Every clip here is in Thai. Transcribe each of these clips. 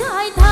ชายทั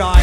ดอย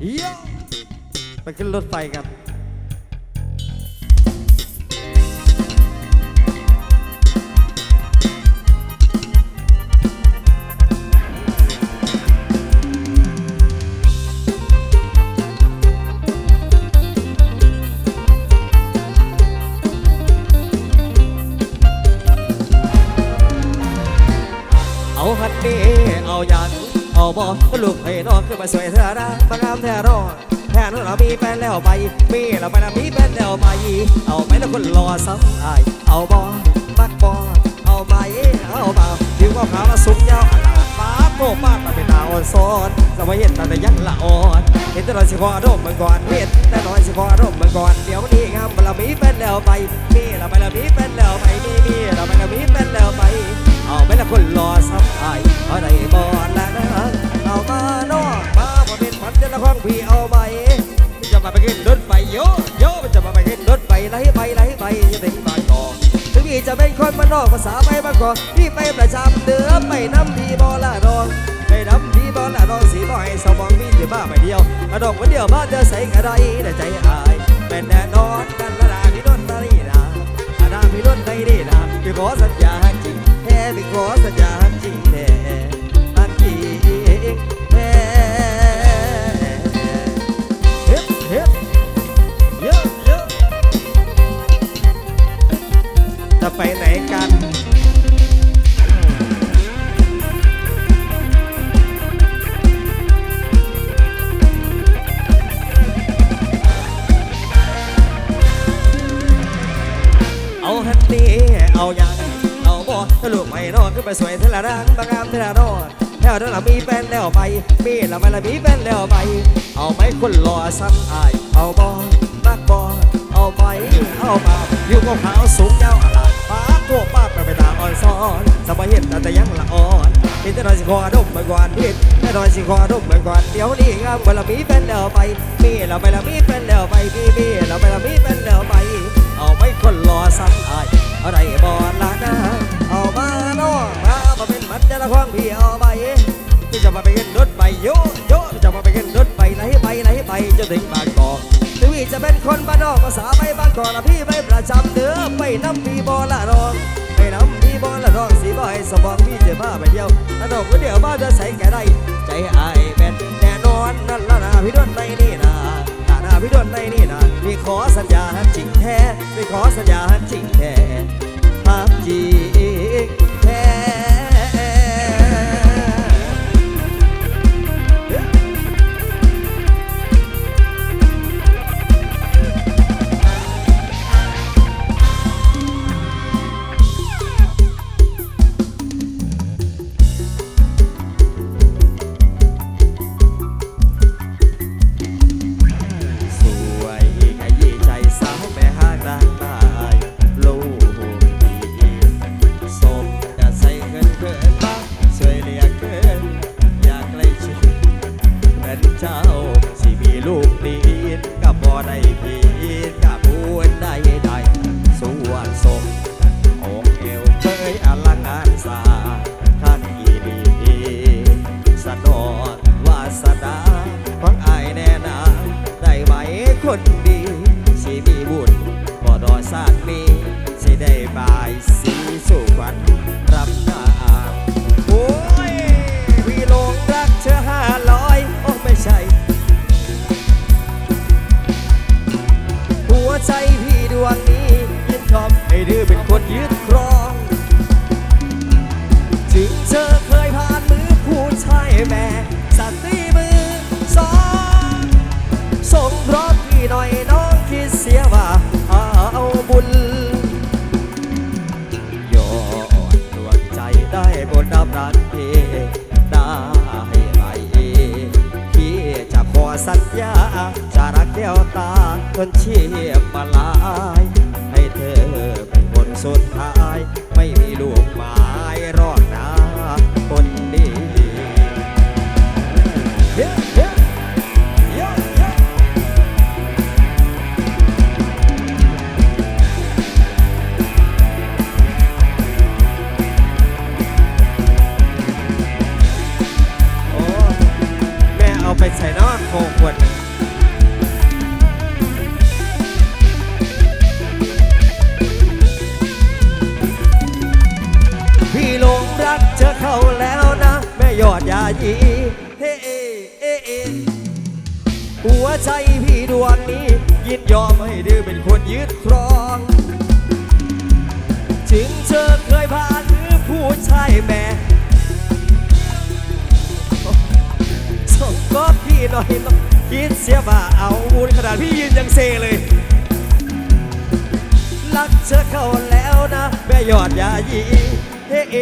โยไปขึ้นรถไฟครั บอลูกให้น้องขึ้นมาสวยเธอนะมางามแท้รอดแทนเรามีแฟนแล้วไป มีเราไปแล้วมีแฟนแล้วไปเอาไหมแล้วคนรอซ้ำอายเอาบอมักบอเอาไหมเอาเบาผิวขาวมาสูงยาวอลาฟ้าโก้ป้าตาเป็นดาวอ่อนซ้อนสมัยเห็นตาแต่ยังละอ่อนเห็นแต่ลอยสิพออารมณ์เมื่อก่อนเห็นแต่ลอยสิพออารมณ์เมื่อก่อนเดี๋ยวนี้งามเรามีแฟนแล้วไป มีเราไปแล้วมีแฟนแล้วไปมีมีเราไปแล้วมีแฟนแล้วไป เอาไปล้วคนรอซ้ำอายอาได้บอลแล้วนะเอามาโน่มาบ่เป็นพันเดือนละของพี่เอาไปจะมาไปขึ้นรถไฟโยโยจะมาไปขึ้นรถไฟไหลไปไหลไปจะถึงบางกอกถึงพี่จะเป็นคนมานอกภาษาไปบางกอกพี่ไปประจำเดือไปน้ำพี่บอละรองไปน้ำพี่บอละรองสีบ่อยสมองมีแต่บ้าไปเดียวกระดกวันเดียวบ้านเดือใส่กระไดแต่ใจอายเป็นแน่นอนกันละลาพี่นนท์นารีนาอาดาพี่นนท์ในนี่นะพี่ขอสัญญาจริง ไม่ขอสัญญา ละมีแฟนแล้วไป เอาไหมคนรอซ้ำอาย เอาบ่มากบ่เอาไหมเอามาอยู่กับขาวสูงยาวอลาป้าตัวป้าไปไปตาอ่อนซ้อนสบายเห็นแต่ยังละอ่อนเห็นแต่รอยสิคอดมเมื่อก่อนเห็นแต่รอยสิคอดมเมื่อก่อนเดี๋ยวนี้งามเมื่อเรามีแฟนแล้วไป มีเราไปละมีแฟนแล้วไปมีมีเราไปละมีแฟนแล้วไป เอาไม่คนรอซ้ำอายอะไรบอลละนะเอามาโน่มามาเป็นมันจะละควงพี่เอาไป จะมาไปขึ้นรถไปโยโยจะมาไปขึ้นรถไปไหนไปไหนไปจนถึงบางกอกถึงพี่จะเป็นคนบ้านนอกภาษาไปบางกอกละพี่ไปประจำเดือไปน้ำพี่บอละรองไปน้ำพี่บอละรองสีบ่อยสมองพี่จะบ้าไปเดียวถ้าดอกก็เดี๋ยวบ้านจะใส่แก่ได้ใจอายเป็นแน่นอนนั่นละนะพี่ดวนในนี่นะฐานะพี่ดวนในนี่นะพี่ขอสัญญาจริงแท้พี่ขอสัญญาจริงแท้ภาพจริง รันเพได้ไหมพี่จะขอสัญญาจะรักเดียวตาจนเชียบมาลา ยีเฮ้เอเอเอหัวใจพี่ดวงนี้ ยินยอมให้ดื้อเป็นคนยึดครอง ถึงเธอเคยผ่านหรือผู้ชายแม่ส่งก็พี่หน่อยต้องคิดเสียว่าเอาบุญขนาดพี่ยืนยังเซเลยรักเธอเข้าแล้วนะแม่ยอดยายีเฮ้เอ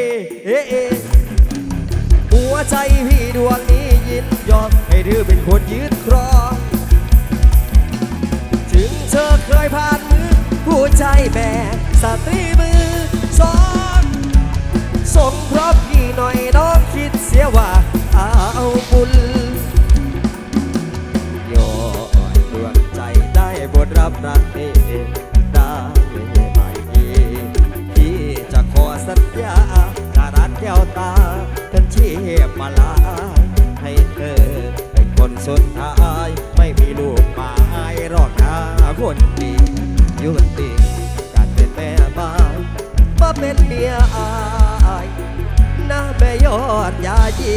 เฮ้เอ หัวใจพี่ดวงนี้ยินยอมให้เธอเป็นคนยืดครอง ถึงเธอเคยผ่านมือผู้ใจแม่สตรีมือสอนส่งพราะพี่หน่อยน้องคิดเสียว่าเอาบุญ สุดท้ายไม่มีลูกมาให้รอกหาคนดียุติการเป็นแม่บ้านมาเป็นเมียอายนะแม่ยอดยายี